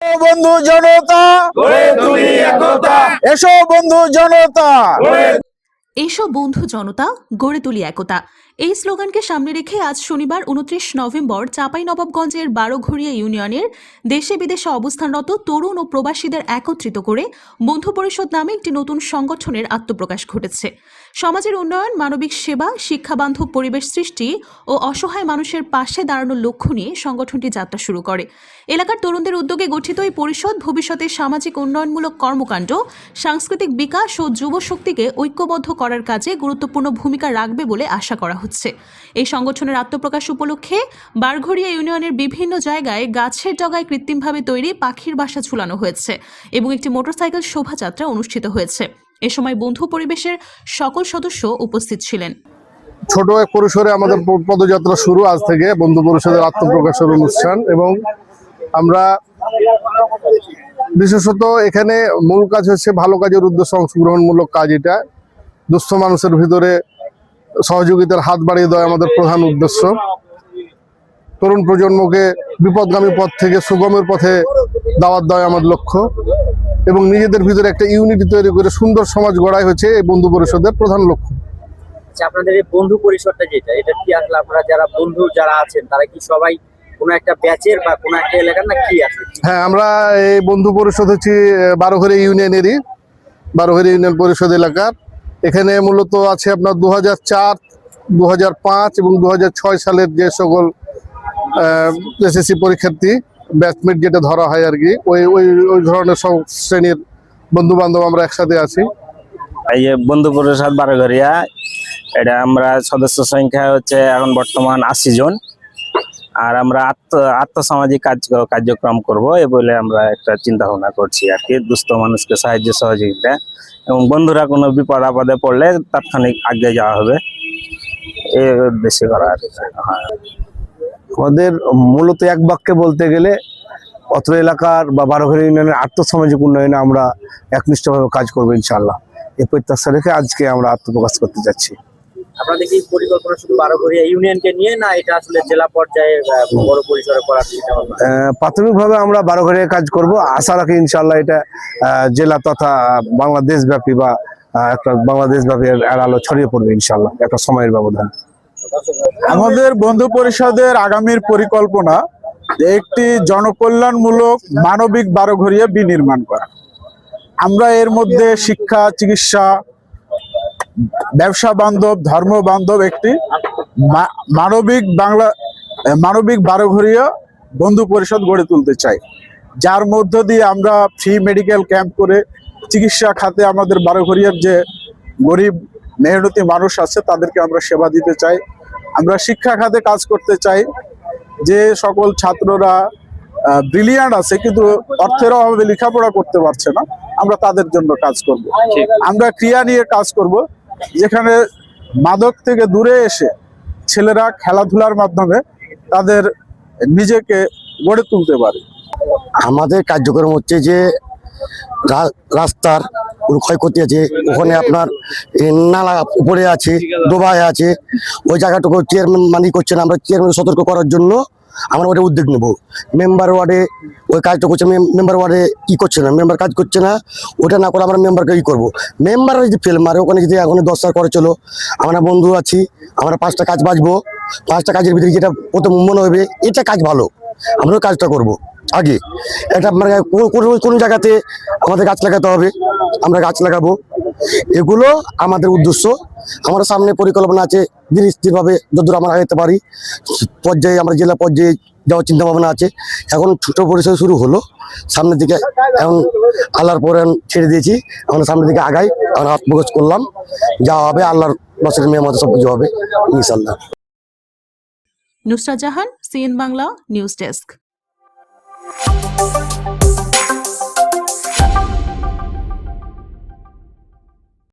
বন্ধু জনতা। গড়ে এসো বন্ধু জনতা। গড়ে এসো বন্ধু জনতা গড়ে তুলি একতা। এই স্লোগানকে সামনে রেখে আজ শনিবার উনত্রিশ নভেম্বর চাঁপাইনবাবগঞ্জের বারোঘড়িয়া ইউনিয়নের দেশে বিদেশে অবস্থানরত তরুণ ও প্রবাসীদের একত্রিত করে বন্ধু পরিষদ নামে একটি নতুন সংগঠনের আত্মপ্রকাশ ঘটেছে। সমাজের উন্নয়ন, মানবিক সেবা, শিক্ষাবান্ধব পরিবেশ সৃষ্টি ও অসহায় মানুষের পাশে দাঁড়ানোর লক্ষ্য নিয়ে সংগঠনটি যাত্রা শুরু করে। এলাকার তরুণদের উদ্যোগে গঠিত এই পরিষদ ভবিষ্যতে সামাজিক উন্নয়নমূলক কর্মকাণ্ড, সাংস্কৃতিক বিকাশ ও যুবশক্তিকে ঐক্যবদ্ধ করার কাজে গুরুত্বপূর্ণ ভূমিকা রাখবে বলে আশা করা হচ্ছে। এই সংগঠনের আত্মপ্রকাশ উপলক্ষে বারঘড়িয়া ইউনিয়নের বিভিন্ন জায়গায় গাছের ডগায় কৃত্রিমভাবে তৈরি পাখির বাসা ঝুলানো হয়েছে এবং একটি মোটরসাইকেল শোভাযাত্রা অনুষ্ঠিত হয়েছে। এ সময় বন্ধু পরিবেশের সকল সদস্য উপস্থিত ছিলেন। ছোট এক পরিসরে আমাদের পদযাত্রা শুরু আজ থেকে, বন্ধু পরিষদের আত্মপ্রকাশের অনুষ্ঠান এবং আমরা বিশেষত এখানে মূল কাজ হচ্ছে ভালো কাজের উদ্দেশ্যে অংশগ্রহণমূলক কাজ এটা। দুস্থ মানুষের ভিতরে সহযোগিতার হাত বাড়িয়ে দেওয়া আমাদের প্রধান উদ্দেশ্য। তরুণ প্রজন্মকে বিপদগামী পথ থেকে সুগমের পথে দাওয়াত দেওয়া আমাদের লক্ষ্য এবং নিজেদের ভিতরে একটা ইউনিটি তৈরি করে সুন্দর সমাজ গড়াই হচ্ছে এই বন্ধু পরিষদের প্রধান লক্ষ্য। আচ্ছা আপনাদের এই বন্ধু পরিষদটা যেটা এটা কি আসলে আপনারা যারা বন্ধু যারা আছেন তারা কি সবাই কোনো একটা ব্যাচের বা কোনো একটা এলাকার না কি আছে? হ্যাঁ আমরা এই বন্ধু পরিষদ হচ্ছি বারোঘরে ইউনিয়নেরই বারোঘরে ইউনিয়ন পরিষদ এলাকার। এখানে মূলত আছে আপনার দু হাজার চার দু এবং দু হাজার ছয় সালের যে সকল এসএসসি পরীক্ষার্থী ব্যাচমেট যেটা ধরা হয় আর কি, ওই ওই ওই ধরনের সব শ্রেণির বন্ধু বান্ধব আমরা একসাথে আছি। এই যে বন্ধু পরিষদ বারোঘরিয়া, এটা আমরা সদস্য সংখ্যা হচ্ছে এখন বর্তমান আশি জন। আর আমরা আত্ম, আত্মসামাজিক কাজ, কার্যক্রম করব এ বলে আমরা একটা চিন্তা ভাবনা করছি আর কি, দুস্থ মানুষকে সাহায্য সহযোগিতা। এবং বন্ধুরা কোনো বিপদ আপদে পড়লে তাৎক্ষণিক আগে যাওয়া হবে। এই উদ্দেশ্যে করা আর হ্যাঁ। আমাদের মূলত এক বাক্যে বলতে গেলে, অত্র এলাকার বা বারোঘর ইউনিয়নের আর্থসামাজিক উন্নয়নে আমরা একনিষ্ঠভাবে কাজ করব ইনশাল্লাহ এ প্রত্যাশা রেখে আজকে আমরা আত্মপ্রকাশ করতে যাচ্ছি। আপনাদের কি পরিকল্পনা শুধু বারোঘরিয়া ইউনিয়নকে নিয়ে না এটা আসলে জেলা পর্যায়ে আহ, বড় পরিসরে করার প্রাথমিকভাবে আমরা বারোঘরে কাজ করব। আশা রাখি ইনশাল্লাহ এটা আহ, জেলা তথা বাংলাদেশ ব্যাপী বা আহ, একটা বাংলাদেশ ব্যাপী আলো ছড়িয়ে পড়বে ইনশাল্লাহ একটা সময়ের ব্যবধান। আমাদের বন্ধু পরিষদের আগামীর পরিকল্পনা একটি জনকল্যাণমূলক মানবিক বারোঘরিয়া বিনির্মাণ করা। আমরা এর মধ্যে শিক্ষা চিকিৎসা ব্যবসা বান্ধব ধর্ম বান্ধব একটি মানবিক বাংলা মানবিক বারোঘরীয় বন্ধু পরিষদ গড়ে তুলতে চাই। যার মধ্য দিয়ে আমরা ফ্রি মেডিকেল ক্যাম্প করে চিকিৎসা খাতে আমাদের বারোঘরিয়ার যে গরিব মেহনতি মানুষ আছে তাদেরকে আমরা সেবা দিতে চাই। আমরা শিক্ষা খাতে কাজ করতে চাই। যে সকল ছাত্ররা ব্রিলিয়ান্ট আছে কিন্তু অর্থের অভাবে লেখাপড়া করতে পারছে না আমরা তাদের জন্য কাজ করব। আমরা ক্রিয়া নিয়ে কাজ করব। যেখানে মাদক থেকে দূরে এসে ছেলেরা খেলাধুলার মাধ্যমে তাদের নিজেকে গড়ে তুলতে পারে। আমাদের কার্যক্রম হচ্ছে যে রাস্তার ক্ষয়ক্ষতি আছে, ওখানে আপনার নালা উপরে আছে, ডোবায় আছে, ওই জায়গাটুকু চেয়ারম্যান মানি করছে না আমরা চেয়ারম্যান সতর্ক করার জন্য আমরা ওটা উদ্যোগ নেব। মেম্বার ওয়ার্ডে ওই কাজটা করছে মেম্বার ওয়ার্ডে ই করছে না মেম্বার কাজ করছে না, ওটা না করে আমরা মেম্বারকে ই করব। মেম্বাররা যদি ফেল মারে ওখানে যদি এখন দশ হাজার করে চলো, আমরা বন্ধু আছি, আমরা পাঁচটা কাজ বাঁচবো, পাঁচটা কাজের ভিতরে যেটা প্রথম মনে হবে, এটা কাজ ভালো আমরাও কাজটা করব। আগে, এটা মানে কোনো- কোনো কোনো জায়গাতে আমাদের গাছ লাগাতে হবে, আমরা গাছ লাগাবো এগুলো আমাদের উদ্দেশ্য। আমার সামনে পরিকল্পনা আছে ধীরে স্থিরভাবে যতদূর আমরা আগাতে পারি। পর্যায়ে আমরা জেলা পর্যায়ে যাওয়ার চিন্তা ভাবনা আছে। এখন ছোট পরিসর শুরু হলো। সামনের দিকে এখন আল্লাহর পরে ছেড়ে দিয়েছি। আমরা সামনের দিকে আগাই। আমরা আত্মপ্রকাশ করলাম। যা হবে আল্লাহর বছরের মেয়ে মতো সব কিছু হবে ইনশাল্লাহ Nusrat Jahan, CN Bangla, news desk.